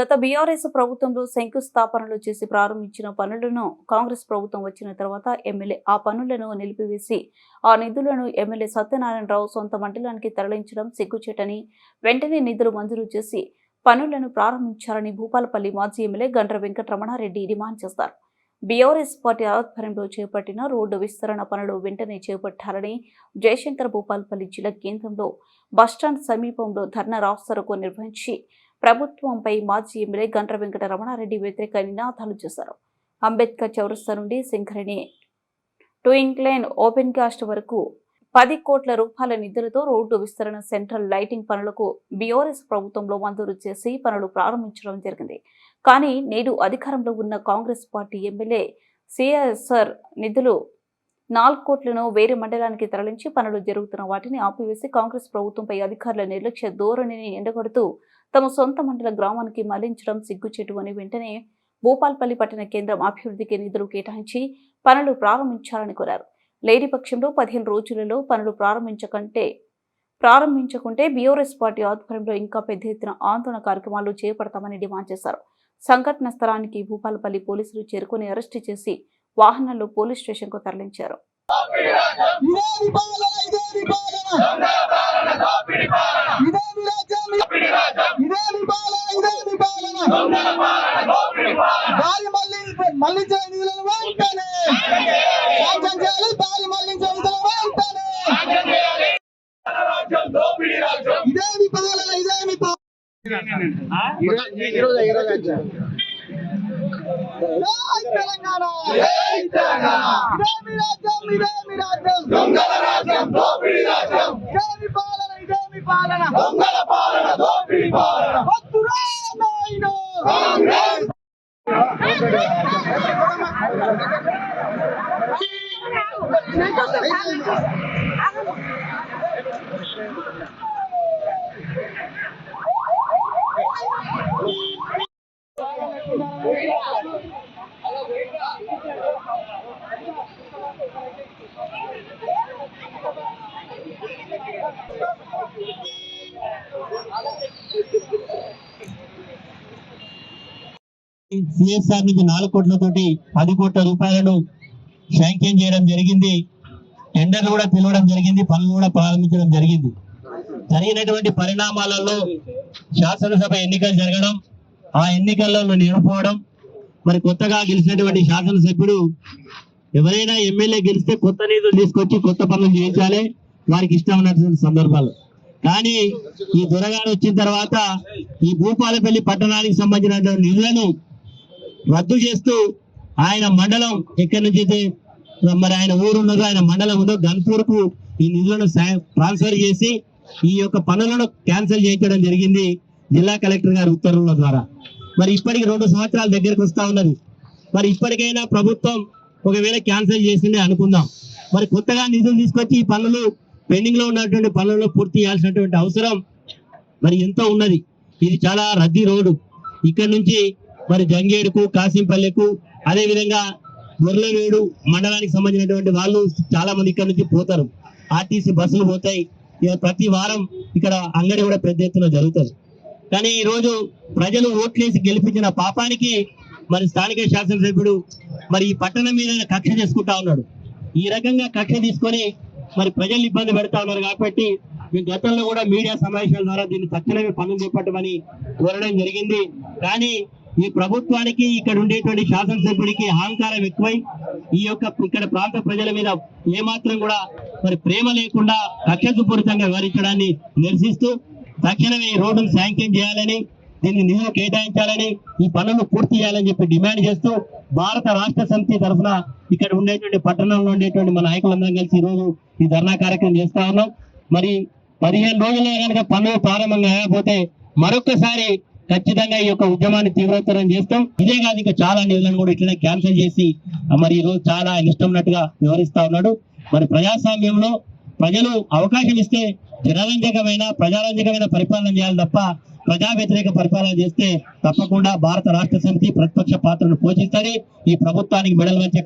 గత బీఆర్ఎస్ ప్రభుత్వంలో శంకుస్థాపనలు చేసి ప్రారంభించిన పనులను కాంగ్రెస్ ప్రభుత్వం వచ్చిన తర్వాత ఎమ్మెల్యే ఆ పనులను నిలిపివేసి ఆ నిధులను ఎమ్మెల్యే సత్యనారాయణరావు సొంత మండలానికి తరలించడం సిగ్గుచేటని వెంటనే నిధులు మంజూరు చేసి పనులను ప్రారంభించాలని భూపాలపల్లి మాజీ ఎమ్మెల్యే గండ్ర వెంకటరమణారెడ్డి డిమాండ్ చేశారు బీఆర్ఎస్ పార్టీ ఆధ్వర్యంలో చేపట్టిన రోడ్డు విస్తరణ పనులు వెంటనే చేపట్టాలని జయశంకర్ భూపాలపల్లి జిల్లా కేంద్రంలో బస్టాండ్ సమీపంలో ధర్నా రాస్తారోకో నిర్వహించి ప్రభుత్వంపై మాజీ ఎమ్మెల్యే గండ్ర వెంకట రమణారెడ్డి వ్యతిరేక నినాదాలు చేశారు. అంబేద్కర్ చౌరస్తా నుండి శంకరిణి టు ఇంక్లైన్ ఓపెన్ కాస్ట్ వరకు పది కోట్ల రూపాయల నిధులతో రోడ్డు విస్తరణ సెంట్రల్ లైటింగ్ పనులకు బీఆర్ఎస్ ప్రభుత్వంలో మంజూరు చేసి పనులు ప్రారంభించడం జరిగింది. కానీ నేడు అధికారంలో ఉన్న కాంగ్రెస్ పార్టీ ఎమ్మెల్యే సిఎస్ఆర్ నిధులు నాలుగు కోట్లను వేరే మండలానికి తరలించి పనులు జరుగుతున్న వాటిని ఆపివేసి కాంగ్రెస్ ప్రభుత్వంపై అధికారుల నిర్లక్ష్య ధోరణిని ఎండగొడుతూ తమ సొంత మండల గ్రామానికి మళ్ళించడం సిగ్గుచేటు అని వెంటనే భూపాల్పల్లి పట్టణ కేంద్రం అభివృద్ధికి నిధులు కేటాయించి పనులు ప్రారంభించాలని కోరారు. లేని పక్షంలో పదిహేను రోజులలో పనులు ప్రారంభించకంటే ప్రారంభించకుంటే బీఆర్ఎస్ పార్టీ ఆధ్వర్యంలో ఇంకా పెద్ద ఎత్తున ఆందోళన కార్యక్రమాలు చేపడతామని డిమాండ్ చేశారు. సంఘటన స్థలానికి భూపాలపల్లి పోలీసులు చేరుకుని అరెస్టు చేసి వాహనాల్లో పోలీస్ స్టేషన్కు తరలించారు ఇదే విపాలన ఇదే విపాలన ఇదే విపాలన ఇదే విపాలన దారి మళ్ళీ మళ్ళించే నిధులను వెంటనే శాంక్షన్ చేయాలి దారి మళ్ళించే నిధులను వెంటనే ఇదే విపాలన ఇదే తెలంగాణ జై రాజ్యం ఇదే రాజ్యం దొంగల రాజ్యం దోపిడీ రాజ్యం పాలన ఇదేమి పాలన దొంగల No, entonces, háganlo. Háganlo. CSR నుంచి నాలుగు కోట్లతోటి పది కోట్ల రూపాయలను శాంక్షన్ చేయడం జరిగింది. టెండర్లు కూడా పిలవడం జరిగింది. పనులు కూడా ప్రారంభించడం జరిగింది. జరిగినటువంటి పరిణామాలలో శాసనసభ ఎన్నికలు జరగడం ఆ ఎన్నికల్లో నిలిపోవడం మరి కొత్తగా గెలిచినటువంటి శాసనసభ్యుడు ఎవరైనా ఎమ్మెల్యే గెలిస్తే కొత్త నిధులు తీసుకొచ్చి కొత్త పనులు చేయించాలి. వారికి ఇష్టం సందర్భాలు. కానీ ఈ దొరగారు వచ్చిన తర్వాత ఈ భూపాలపల్లి పట్టణానికి సంబంధించినటువంటి నిధులను రద్దు చేస్తూ ఆయన మండలం ఎక్కడి నుంచి అయితే? మరి ఆయన ఊరు ఉన్నదో ఆయన మండలం ఉందో గన్పూర్కు ఈ నిధులను ట్రాన్స్ఫర్ చేసి ఈ యొక్క పనులను క్యాన్సిల్ చేయించడం జరిగింది జిల్లా కలెక్టర్ గారి ఉత్తర్వుల ద్వారా. మరి ఇప్పటికి రెండు సంవత్సరాల దగ్గరకు వస్తా ఉన్నది. మరి ఇప్పటికైనా ప్రభుత్వం ఒకవేళ క్యాన్సిల్ చేసిందే అనుకుందాం. మరి కొత్తగా నిధులు తీసుకొచ్చి ఈ పనులు పెండింగ్లో ఉన్నటువంటి పనులను పూర్తి చేయాల్సినటువంటి అవసరం మరి ఎంతో ఉన్నది. ఇది చాలా రద్దీ రోడ్డు. ఇక్కడ నుంచి మరి జంగేడుకు కాసింపల్లెకు అదే విధంగా గొర్రెవేడు మండలానికి సంబంధించినటువంటి వాళ్ళు చాలా మంది ఇక్కడ నుంచి పోతారు. ఆర్టీసీ బస్సులు పోతాయి. ప్రతి వారం ఇక్కడ అంగడి కూడా పెద్ద ఎత్తున జరుగుతుంది. కానీ ఈ రోజు ప్రజలు ఓట్లేసి గెలిపించిన పాపానికి మరి స్థానిక శాసనసభ్యుడు మరి ఈ పట్టణం మీద కక్ష చేసుకుంటా ఉన్నాడు. ఈ రకంగా కక్ష తీసుకొని మరి ప్రజలు ఇబ్బంది పెడతా ఉన్నారు కాబట్టి మేము గతంలో కూడా మీడియా సమావేశాల ద్వారా దీన్ని తక్షణమే పనులు చేపట్టమని కోరడం జరిగింది. కానీ ఈ ప్రభుత్వానికి ఇక్కడ ఉండేటువంటి శాసనసభ్యుడికి అహంకారం ఎక్కువై ఈ యొక్క ఇక్కడ ప్రాంత ప్రజల మీద ఏమాత్రం కూడా మరి ప్రేమ లేకుండా కక్షపూరితంగా వివరించడాన్ని నిరసిస్తూ తక్షణమే ఈ రోడ్డును శాంక్షన్ చేయాలని దీన్ని నిధులు కేటాయించాలని ఈ పనులు పూర్తి చేయాలని చెప్పి డిమాండ్ చేస్తూ భారత రాష్ట్ర సమితి తరఫున ఇక్కడ ఉండేటువంటి పట్టణంలో ఉండేటువంటి మన నాయకులందరం కలిసి ఈరోజు రోజు ఈ ధర్నా కార్యక్రమం చేస్తా ఉన్నాం. మరి పదిహేను రోజుల్లో కనుక పనులు ప్రారంభం కాకపోతే మరొకసారి ఖచ్చితంగా ఈ యొక్క ఉద్యమాన్ని తీవ్రతరం చేస్తాం. ఇదే కాదు ఇంకా చాలా నిధులను కూడా ఇట్లనే క్యాన్సిల్ చేసి మరి ఈ రోజు చాలా ఆయన ఇష్టం ఉన్నట్టుగా వివరిస్తా ఉన్నాడు. మరి ప్రజాస్వామ్యంలో ప్రజలు అవకాశం ఇస్తే జనరంజకమైన ప్రజారంజకమైన పరిపాలన చేయాలి తప్ప ప్రజా వ్యతిరేక పరిపాలన చేస్తే తప్పకుండా భారత రాష్ట్ర సమితి ప్రతిపక్ష పాత్రను పోషిస్తుంది. ఈ ప్రభుత్వానికి మెడల్ వంచే